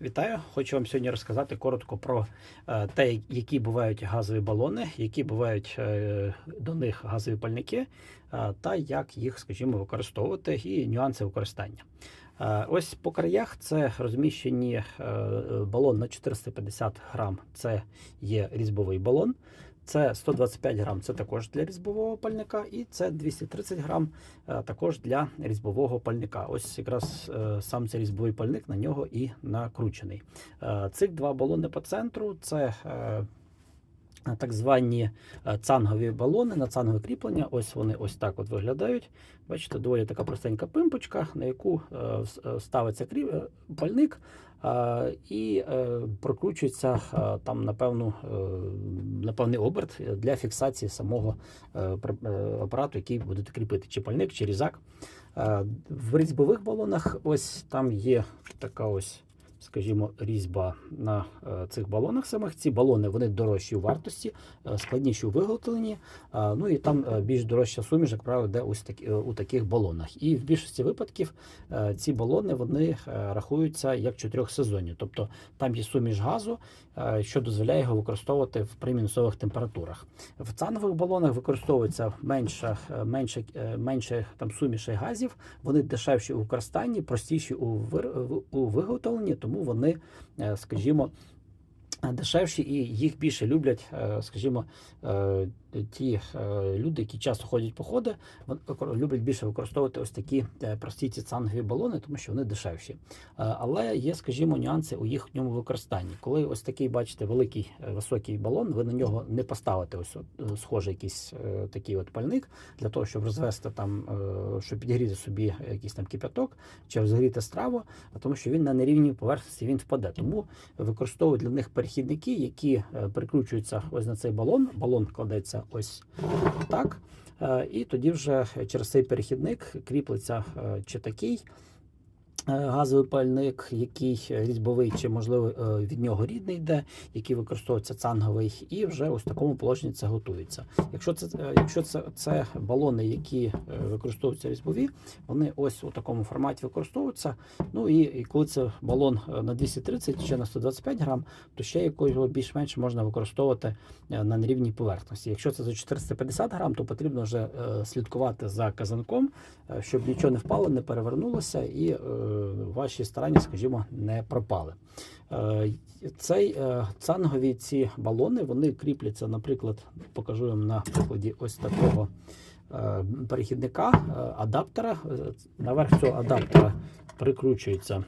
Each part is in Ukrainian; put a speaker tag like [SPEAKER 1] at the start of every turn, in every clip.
[SPEAKER 1] Вітаю! Хочу вам сьогодні розказати коротко про е, те, які бувають газові балони, які бувають е, до них газові пальники, е, та як їх, скажімо, використовувати і нюанси використання. Ось по краях це розміщені балон на 450 грам. Це є різьбовий балон. Це 125 грам, це також для різьбового пальника, і це 230 грам е, також для різьбового пальника. Ось якраз е, сам цей різьбовий пальник на нього і накручений. Е, Цих два балони по центру це так звані е, цангові балони на цангове кріплення. Ось вони ось так от виглядають. Бачите, доволі така простенька пимпочка, на яку е, е, ставиться пальник. І прокручується там на, певну, е, на певний оберт для фіксації самого апарату, який будете кріпити, чи пальник, чи різак. В різьбових балонах ось там є така ось, скажімо, різьба на е, цих балонах самих. Ці балони вони дорожчі у вартості, е, складніші у виготовленні. Ну і там е, більш дорожча суміш, як правило, йде ось такі, у таких балонах. І в більшості випадків ці балони вони рахуються як чотирьохсезонні. Тобто там є суміш газу, що дозволяє його використовувати в мінусових температурах. В цанових балонах використовується менше, менше, менше там сумішей газів, вони дешевші у використанні, простіші у виготовленні, тому вони, е, скажімо, дешевші і їх більше люблять, е, скажімо, е, ті е, люди, які часто ходять походи, вони люблять більше використовувати ось такі е, прості ці цангові балони, тому що вони дешевші. Е, Але є, скажімо, нюанси у їхньому використанні. Коли ось такий, бачите, великий е, високий балон, ви на нього не поставите ось от, е, схожий якийсь е, такий от пальник для того, щоб розвести там, е, щоб підігріти собі якийсь там кипяток чи розгріти страву, тому що він на нерівній поверхності він впаде. Тому використовують для них перехідники, які е, прикручуються ось на цей балон. Балон кладеться ось так. Е, І тоді вже через цей перехідник кріплеться е, чи такий газовий пальник, який різьбовий, чи можливо е, від нього рідний йде, який використовується цанговий, і вже ось в такому положенні це готується. Якщо це, е, якщо це, це балони, які е, використовуються різьбові, вони ось у такому форматі використовуються. Ну і, і коли це балон е, на 230 чи на 125 грам, то ще якого більш-менш можна використовувати е, на нерівній поверхності. Якщо це за 450 грам, то потрібно вже е, слідкувати за казанком, е, щоб нічого не впало, не перевернулося і е, ваші старання, скажімо, не пропали. Е, Цей е, цангові ці балони вони кріпляться, наприклад, покажу вам на прикладі ось такого е, перехідника, адаптера. Наверх цього адаптера прикручується.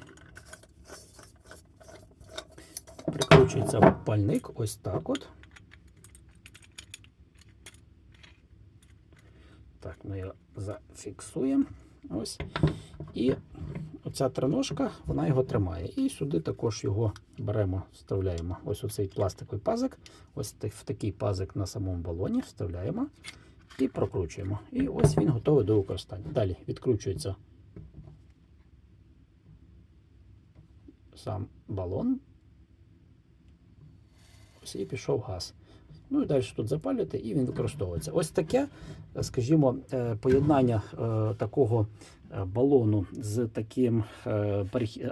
[SPEAKER 1] Прикручується пальник ось так от. Так, ми його зафіксуємо. Ось. І оця триножка, вона його тримає. І сюди також його беремо, вставляємо ось оцей пластиковий пазик. Ось в такий пазик на самому балоні вставляємо і прокручуємо. І ось він готовий до використання. Далі відкручується сам балон. Ось і пішов газ. Ну і далі тут запалюєте, і він використовується. Ось таке, скажімо, е, поєднання е, такого балону з таким е,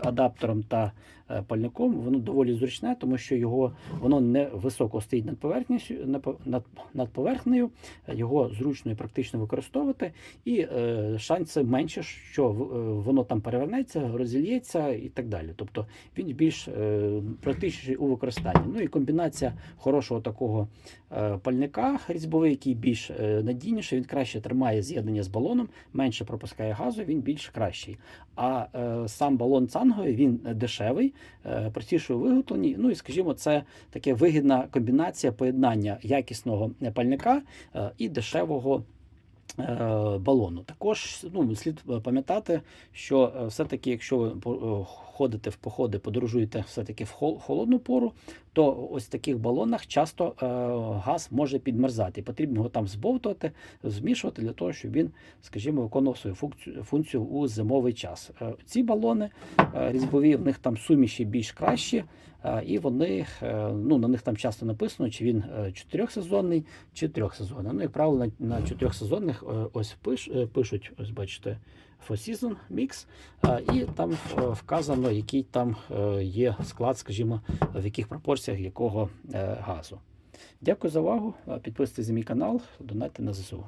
[SPEAKER 1] адаптером та е, пальником, воно доволі зручне, тому що його воно не високо стоїть над поверхнею, над, над поверхнею, його зручно і практично використовувати, і е, шанси менше, що е, воно там перевернеться, розільється і так далі. Тобто він більш е, практичний у використанні. Ну і комбінація хорошого такого е, пальника різьбовий, який більш е, надійніший, він краще тримає з'єднання з балоном, менше пропускає газу, він більш кращий. А е, сам балон цанговий він дешевий, е, простіший у виготовленні. Ну і скажімо, це таке вигідна комбінація поєднання якісного пальника е, і дешевого. Е, Балону також ну слід пам'ятати, що е, все-таки, якщо ви е, ходите в походи, подорожуєте все-таки в холодну пору, то ось в таких балонах часто е, газ може підмерзати. Потрібно його там збовтувати, змішувати для того, щоб він, скажімо, виконував свою функцію, у зимовий час. Е, ці балони е, різьбові, в них там суміші більш кращі, е, і вони е, ну, на них там часто написано, чи він е, чотирьохсезонний чи трьохсезонний. Ну, як правило, на чотирьохсезонних них е, ось пиш, е, пишуть, ось бачите, For Season Mix, і там е, вказано, який там є склад, скажімо, в яких пропорціях якого газу. Дякую за увагу. Підписуйтесь на мій канал, донайте на ЗСУ.